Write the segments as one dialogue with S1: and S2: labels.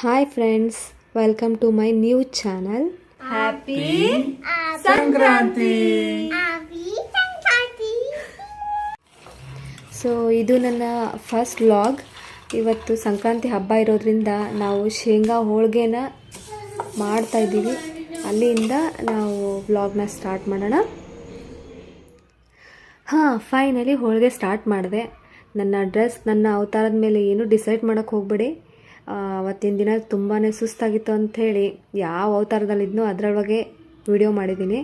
S1: Hi friends welcome to my new channel
S2: happy Sankranti
S1: so ಇದು ನನ್ನ first vlog ಇವತ್ತು ಸಂಕ್ರಾಂತಿ ಹಬ್ಬ ಇರೋದ್ರಿಂದ ನಾವು ಶೇಂಗಾ ಹೋಳಿಗೆನ ಮಾಡ್ತಾ ಇದ್ದೀವಿ. ಅಲ್ಲಿಂದ ನಾವು ವ್ಲಾಗ್ನ ಸ್ಟಾರ್ಟ್ ಮಾಡೋಣ. ಹಾಂ ಫೈನಲಿ ಹೋಳಿಗೆ ಸ್ಟಾರ್ಟ್ ಮಾಡಿದೆ. ನನ್ನ ಡ್ರೆಸ್ ನನ್ನ ಅವತಾರದ ಮೇಲೆ ಏನು ಡಿಸೈಡ್ ಮಾಡೋಕ್ಕೆ ಹೋಗ್ಬೇಡಿ. ಅವತ್ತಿನ ದಿನ ತುಂಬಾ ಸುಸ್ತಾಗಿತ್ತು ಅಂಥೇಳಿ ಯಾವ ಅವತಾರದಲ್ಲಿದ್ನೋ ಅದರೊಳಗೆ ವಿಡಿಯೋ ಮಾಡಿದ್ದೀನಿ.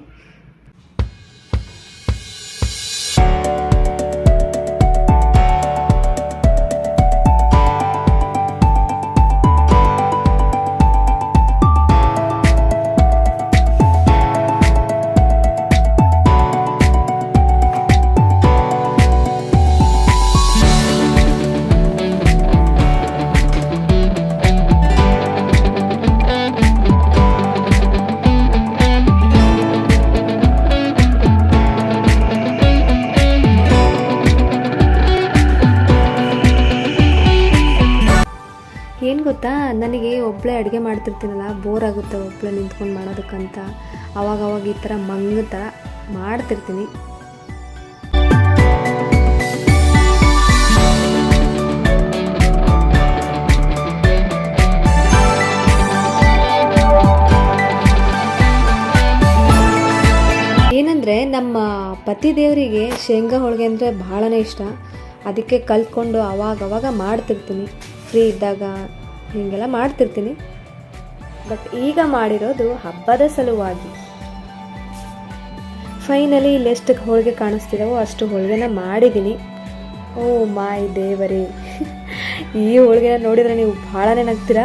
S1: ಏನು ಗೊತ್ತಾ? ನನಗೆ ಒಬ್ಬಳೇ ಅಡುಗೆ ಮಾಡ್ತಿರ್ತೀನಲ್ಲ ಬೋರ್ ಆಗುತ್ತೆ ಒಬ್ಬಳೇ ನಿಂತ್ಕೊಂಡು ಮಾಡೋದಕ್ಕಂತ. ಅವಾಗ ಅವಾಗ ಈ ಥರ ಮಂಗ ಥರ ಮಾಡ್ತಿರ್ತೀನಿ. ಏನಂದರೆ, ನಮ್ಮ ಪತಿ ದೇವರಿಗೆ ಶೇಂಗಾ ಹೋಳಿಗೆ ಅಂದರೆ ಭಾಳನೇ ಇಷ್ಟ. ಅದಕ್ಕೆ ಕಲ್ತ್ಕೊಂಡು ಅವಾಗವಾಗ ಅವಾಗ ಮಾಡ್ತಿರ್ತೀನಿ. ಫ್ರೀ ಇದ್ದಾಗ ಹೀಗೆಲ್ಲ ಮಾಡ್ತಿರ್ತೀನಿ. ಬಟ್ ಈಗ ಮಾಡಿರೋದು ಹಬ್ಬದ ಸಲುವಾಗಿ. ಫೈನಲಿ ಇಲ್ಲಿ ಎಷ್ಟು ಹೋಳಿಗೆ ಕಾಣಿಸ್ತಿದ್ದಾವೋ ಅಷ್ಟು ಹೋಳಿಗೆನ ಮಾಡಿದ್ದೀನಿ ಓ ಮಾಯ್ ದೇವರೇ. ಈ ಹೋಳಿಗೆನ ನೋಡಿದರೆ ನೀವು ಭಾಳನೇ ನಗ್ತೀರಾ?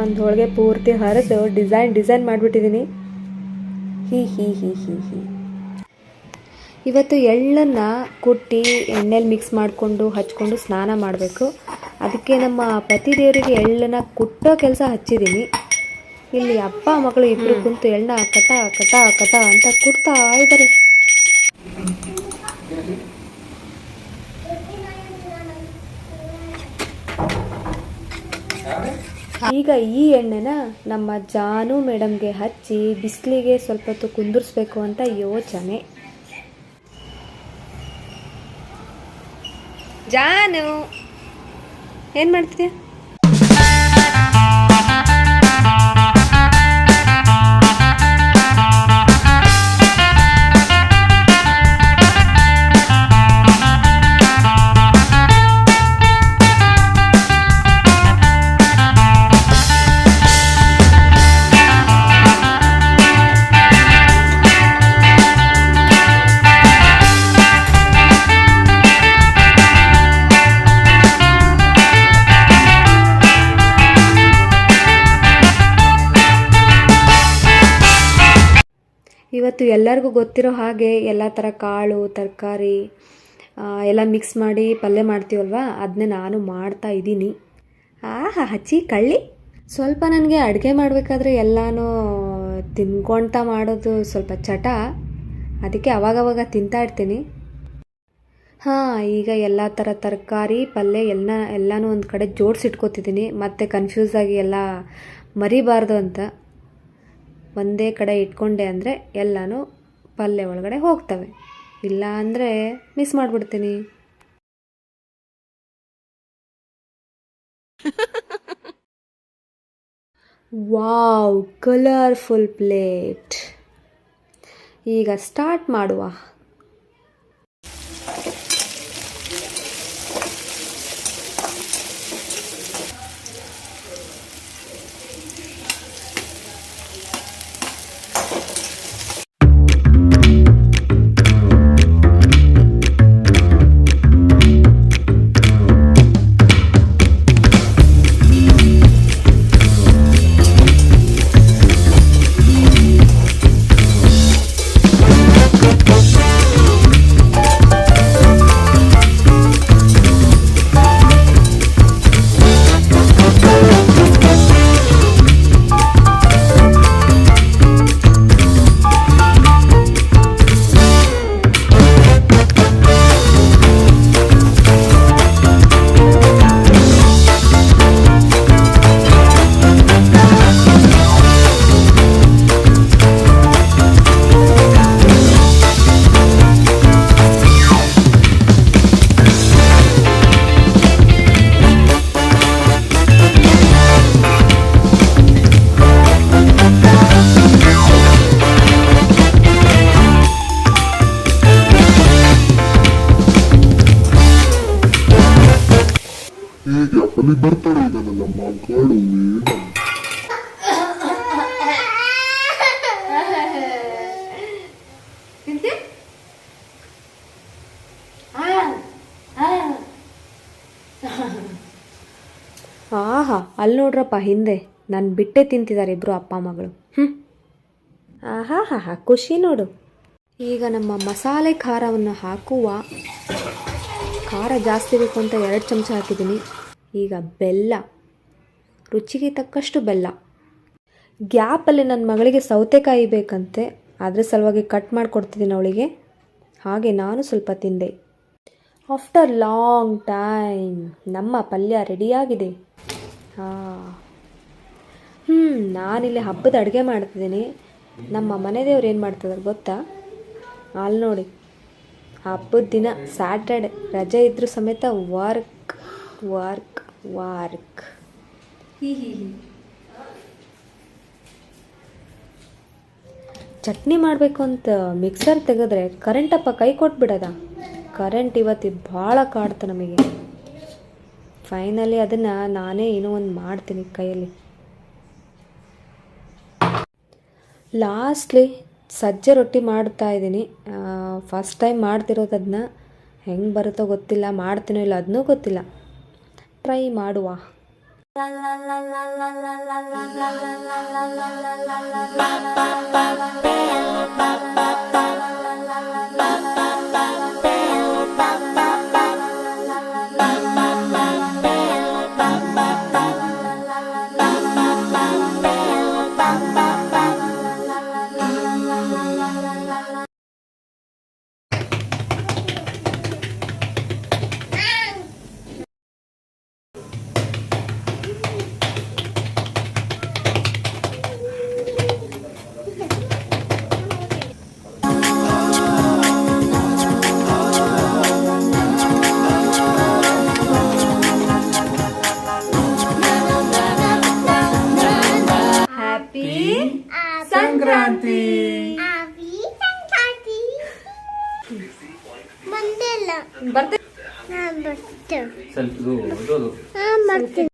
S1: ಒಂದು ಹೋಳಿಗೆ ಪೂರ್ತಿ ಹರಿದು ಡಿಸೈನ್ ಡಿಸೈನ್ ಮಾಡಿಬಿಟ್ಟಿದ್ದೀನಿ ಹೀ ಹಿ ಹಿ ಹಿ ಹಿ. ಇವತ್ತು ಎಳ್ಳನ್ನು ಕುಟ್ಟಿ ಎಣ್ಣೆಲಿ ಮಿಕ್ಸ್ ಮಾಡಿಕೊಂಡು ಹಚ್ಕೊಂಡು ಸ್ನಾನ ಮಾಡಬೇಕು. ಅದಕ್ಕೆ ನಮ್ಮ ಪತಿ ದೇವರಿಗೆ ಎಳ್ಳನ್ನು ಕುಟ್ಟೋ ಕೆಲಸ ಹಚ್ಚಿದ್ದೀನಿ ಇಲ್ಲಿ ಅಪ್ಪ ಮಗಳು ಇಬ್ಬರು ಕುಂತು ಎಳ್ಳನ್ನ ಕಟ ಕಟ ಕಟ ಅಂತ ಕುಟ್ತಾ ಇದ್ದಾರೆ ಈಗ ಈ ಎಣ್ಣೆನ ನಮ್ಮ ಜಾನು ಮೇಡಮ್ಗೆ ಹಚ್ಚಿ ಬಿಸಿಲಿಗೆ ಸ್ವಲ್ಪ ಹೊತ್ತು ಕುಂದಿರ್ಸ್ಬೇಕು ಅಂತ ಯೋಚನೆ. ಜಾನು ಏನು ಮಾಡ್ತಿದ್ಯಾ? ಇವತ್ತು ಎಲ್ಲರಿಗೂ ಗೊತ್ತಿರೋ ಹಾಗೆ ಎಲ್ಲ ಥರ ಕಾಳು, ತರಕಾರಿ ಎಲ್ಲ ಮಿಕ್ಸ್ ಮಾಡಿ ಪಲ್ಯ ಮಾಡ್ತೀವಲ್ವ? ಅದನ್ನೇ ನಾನು ಮಾಡ್ತಾ ಇದ್ದೀನಿ. ಆಹಾ ಹಚ್ಚಿ ಕಳ್ಳಿ. ಸ್ವಲ್ಪ ನನಗೆ ಅಡುಗೆ ಮಾಡಬೇಕಾದ್ರೆ ಎಲ್ಲನೂ ತಿನ್ಕೊಳ್ತಾ ಮಾಡೋದು ಸ್ವಲ್ಪ ಚಟ. ಅದಕ್ಕೆ ಅವಾಗವಾಗ ತಿಂತಾ ಇರ್ತೀನಿ. ಹಾಂ, ಈಗ ಎಲ್ಲ ಥರ ತರಕಾರಿ, ಪಲ್ಯ ಎಲ್ಲ, ಎಲ್ಲನೂ ಒಂದು ಕಡೆ ಜೋಡಿಸಿಟ್ಕೋತಿದ್ದೀನಿ. ಮತ್ತೆ ಕನ್ಫ್ಯೂಸ್ ಆಗಿ ಎಲ್ಲ ಮರಿಬಾರ್ದು ಅಂತ. ಒಂದೇ ಕಡೆ ಇಟ್ಕೊಂಡೆ ಅಂದರೆ ಎಲ್ಲನೂ ಪಲ್ಯ ಒಳಗಡೆ ಹೋಗ್ತವೆ. ಇಲ್ಲ ಅಂದರೆ ಮಿಸ್ ಮಾಡಿಬಿಡ್ತೀನಿ. ವಾವ್ ಕಲರ್ಫುಲ್ ಪ್ಲೇಟ್ ಈಗ ಸ್ಟಾರ್ಟ್ ಮಾಡುವ.
S3: ಅಲ್ಲಿ ಬರ್ತಾನೆ ಇದ್ದಾನಲ್ಲ ಮಗಳು ಏನು
S1: ಆಹಾ ಅಲ್ಲಿ ನೋಡ್ರಪ್ಪ ಹಿಂದೆ. ನಾನು ಬಿಟ್ಟೆ ತಿಂತಿದ್ದಾರೆ ಇಬ್ಬರು ಅಪ್ಪ ಮಗಳು. ಹ್ಞೂ ಆಹಾ ಹಾ ಹಾ ಖುಷಿ ನೋಡು. ಈಗ ನಮ್ಮ ಮಸಾಲೆ ಖಾರವನ್ನು ಹಾಕುವ ಖಾರ ಜಾಸ್ತಿ ಬೇಕು ಅಂತ ಎರಡು ಚಮಚ ಹಾಕಿದ್ದೀನಿ. ಈಗ ಬೆಲ್ಲ. ರುಚಿಗೆ ತಕ್ಕಷ್ಟು ಬೆಲ್ಲ. ಗ್ಯಾಪಲ್ಲಿ ನನ್ನ ಮಗಳಿಗೆ ಸೌತೆಕಾಯಿ ಬೇಕಂತೆ ಅದರ ಸಲುವಾಗಿ ಕಟ್ ಮಾಡಿಕೊಡ್ತಿದ್ದೀನಿ ಅವಳಿಗೆ. ಹಾಗೆ ನಾನು ಸ್ವಲ್ಪ ತಿಂದೆ. ಆಫ್ಟರ್ ಲಾಂಗ್ ಟೈಮ್ ನಮ್ಮ ಪಲ್ಯ ರೆಡಿಯಾಗಿದೆ. ಹಾಂ. ಹ್ಞೂ ನಾನಿಲ್ಲಿ ಹಬ್ಬದ ಅಡುಗೆ ಮಾಡ್ತಿದ್ದೀನಿ. ನಮ್ಮ ಮನೆ ದೇವ್ರು ಏನು ಮಾಡ್ತಿದ್ದಾರೆ ಗೊತ್ತಾ? ಅಲ್ಲಿ ನೋಡಿ. ಹಬ್ಬದ ದಿನ ಸ್ಯಾಟರ್ಡೆ ರಜೆ ಇದ್ದರೂ ಸಮೇತ ವರ್ಕ್ ವರ್ಕ್ ವರ್ಕ್ ಚಟ್ನಿ ಮಾಡಬೇಕು ಅಂತ ಮಿಕ್ಸರ್ ತೆಗೆದ್ರೆ ಕರೆಂಟಪ್ಪ ಕೈ ಕೊಟ್ಬಿಡದ. ಕರೆಂಟ್ ಇವತ್ತು ಭಾಳ ಕಾಡ್ತು ನಮಗೆ. ಫೈನಲಿ ಅದನ್ನು ನಾನೇ ಏನೋ ಒಂದು ಮಾಡ್ತೀನಿ ಕೈಯಲ್ಲಿ. ಲಾಸ್ಟ್ಲಿ ಸಜ್ಜೆ ರೊಟ್ಟಿ ಮಾಡ್ತಾ ಇದ್ದೀನಿ. ಫಸ್ಟ್ ಟೈಮ್ ಮಾಡ್ತಿರೋದು ಅದನ್ನ ಹೆಂಗೆ ಬರುತ್ತೋ ಗೊತ್ತಿಲ್ಲ ಮಾಡ್ತೀನೋ ಇಲ್ಲ ಅದನ್ನೂ ಗೊತ್ತಿಲ್ಲ. ಟ್ರೈ ಮಾಡುವ ಹ್ಯಾಪಿ
S4: ಹಾ ಬರ್ತೀನಿ